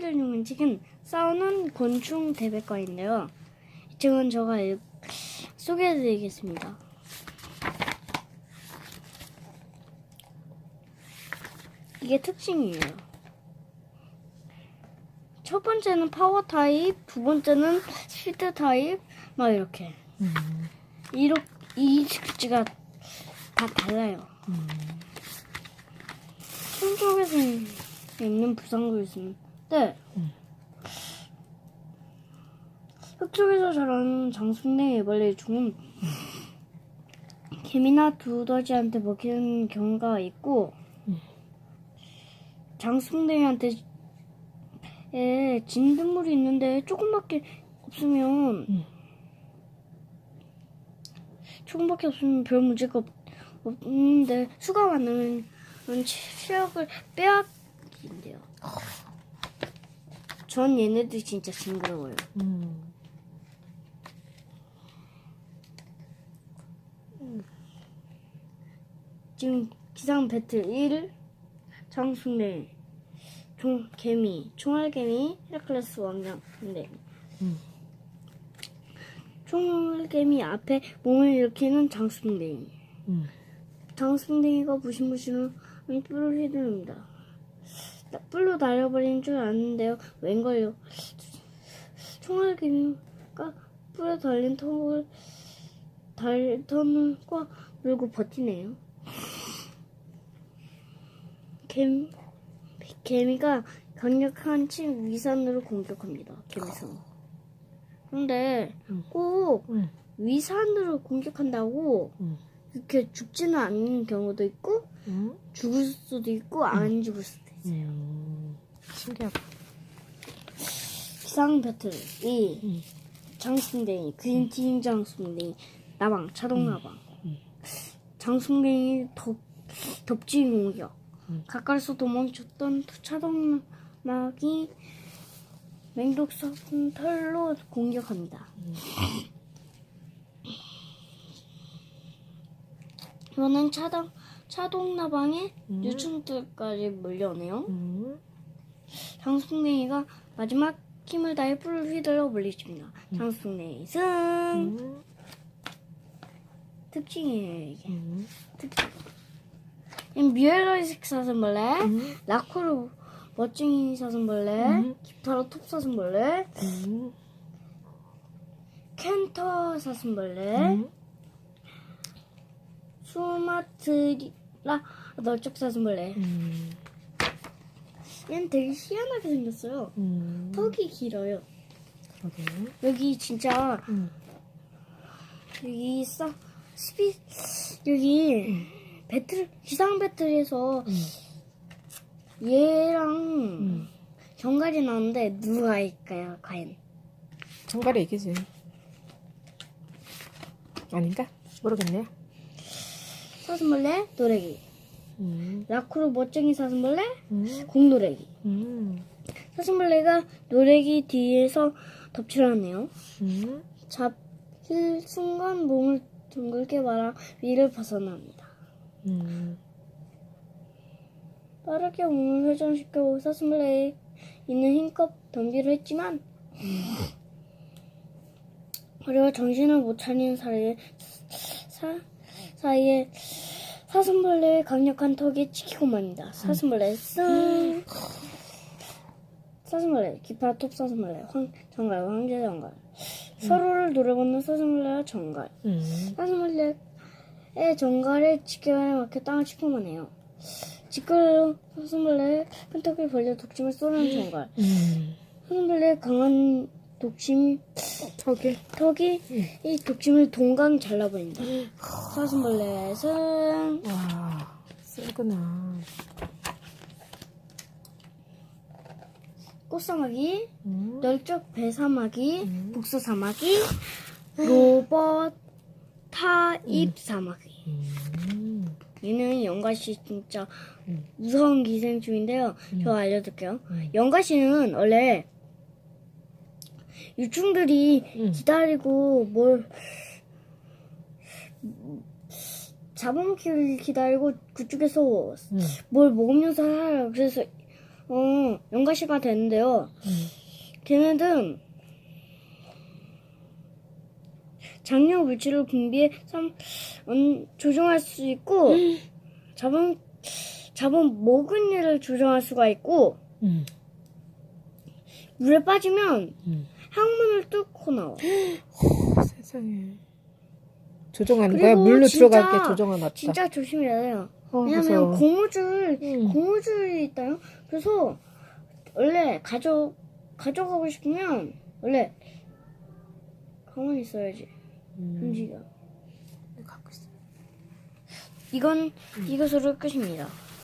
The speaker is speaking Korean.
를 읽는 책은 싸우는 곤충 대백과인데요. 이 책은 제가 읽- 소개해드리겠습니다. 이게 특징이에요. 첫 번째는 파워 타입, 두 번째는 스피드 타입, 막 이렇게. 음. 이렇게 이 글씨가 다 달라요. 음. 손속에서 있는 부상도 있는 데 음. 흙속에서 자라는 장순대 애벌레 중은 개미나 두더지한테 먹히는 경우가 있고 음. 장순대한테 에 진딧물이 있는데 조금밖에 없으면 음. 조금밖에 없으면 별 문제가 없, 없는데 수가 많으면 체력을 빼앗긴대요. 전 얘네들 진짜 징그러워요. 음. 지금 기상 배틀 1 장순대 종 개미 총알개미 헤라클레스 왕장인데 음. 총알개미 앞에 몸을 일으키는 장순대 음. 장순댕이가 부신부신한 뿔을 휘두릅니다. 나- 뿔로 날려버리는 줄 아는데요. 웬걸요? 총알개미가 뿔에 달린 턱을 달 턴을 꽉 물고 버티네요. 개미, 개미가 강력한 침 위산으로 공격합니다. 개미성. 음. 꼭 음. 위산으로 공격한다고 음. 이렇게 죽지는 않는 경우도 있고 음. 죽을 수도 있고 안 죽을 수도 있 어요. 음. 신기하다. 기상 배틀 2 음. 장순댕이 그린팀 장순댕이 나방 자동 나방 음. 장순댕이 덥 덥지 공격 음. 가까이서 도망쳤던 차동 나방이 맹독성 털로 공격합니다. 음. 이번엔 차동 차동 나방의 음. 유충들까지 몰려오네요. 음. 장숙냉이가 마지막 힘을 다해 뿔을 휘둘러 물리칩니다. 장숙냉이 승! 음. 특징이에요, 이게. 음. 특징. 이 뮤엘러식 사슴벌레, 음. 라코르 멋쟁이 사슴벌레, 음. 기타로 톱 사슴벌레, 음. 켄터 사슴벌레, 음. 수마트리라 널쩍 사슴벌레. 음. 얘는 되게 희한하게 생겼어요. 음. 턱이 길어요. 그러게. 여기 진짜 음. 여기 싸 스피 여기 배틀 기상 배틀에서 음. 얘랑 음. 정갈이 나오는데 누가 일까요 과연 정갈이 이기지. 아닌가? 모르겠네. 사슴벌레 노래기 음. 라쿠르 멋쟁이 사슴벌레 음. 공노래기 음. 사슴벌레가 노래기 뒤에서 덮치라네요 음. 잡힐 순간 몸을 둥글게 말아 위를 벗어납니다 음. 빠르게 몸을 회전시켜 사슴벌레에 있는 힘껏 덤비를 했지만 그리고 정신을 못 차리는 사이에 사, 사이에 사슴벌레의 강력한 턱에 찍히고 맙니다. 사슴벌레 승 사슴벌레 기파 톱 사슴벌레 황 정갈 황제 정갈 서로를 노려보는 사슴벌레와 정갈 음. 사슴벌레의 정갈에 지켜에 막혀 땅을 치고만 해요. 지끌 사슴벌레의 큰 턱을 벌려 독침을 쏘는 정갈 음. 사슴벌레의 강한 독침이 턱이. 턱이 이 독침을 동강 잘라버린다. 사슴벌레 승 와. 세구나. 꽃사마귀 음. 널쩍 배사마귀 음. 북서사마귀 로봇 타입 사마귀 음. 얘는 연가시 진짜 음. 무서운 기생충인데요. 저 알려드릴게요. 음. 연가시는 원래 유충들이 음. 기다리고 뭘 잡아먹기를 기다리고 그쪽에서 음. 뭘 먹으면서 살아요. 그래서 어, 연가시가 되는데요. 음. 걔네들 장력 물질을 분비해 삼, 음, 조정할 수 있고 잡은 잡은 먹은 일을 조정할 수가 있고 음. 물에 빠지면 음. 항문을 뚫고 나와. 어, 세상에. 조정하는 그리고 거야? 물로 진짜- 들어갈게 조정하놨다. 진짜 조심해야 돼요. 어, 왜냐면 무서워. 고무줄 음. 고무줄이 있다요. 그래서 원래 가져 가져가고 싶으면 원래 가만히 있어야지. 음. 움직여. 갖고 있어. 이건 이것으로 끝입니다.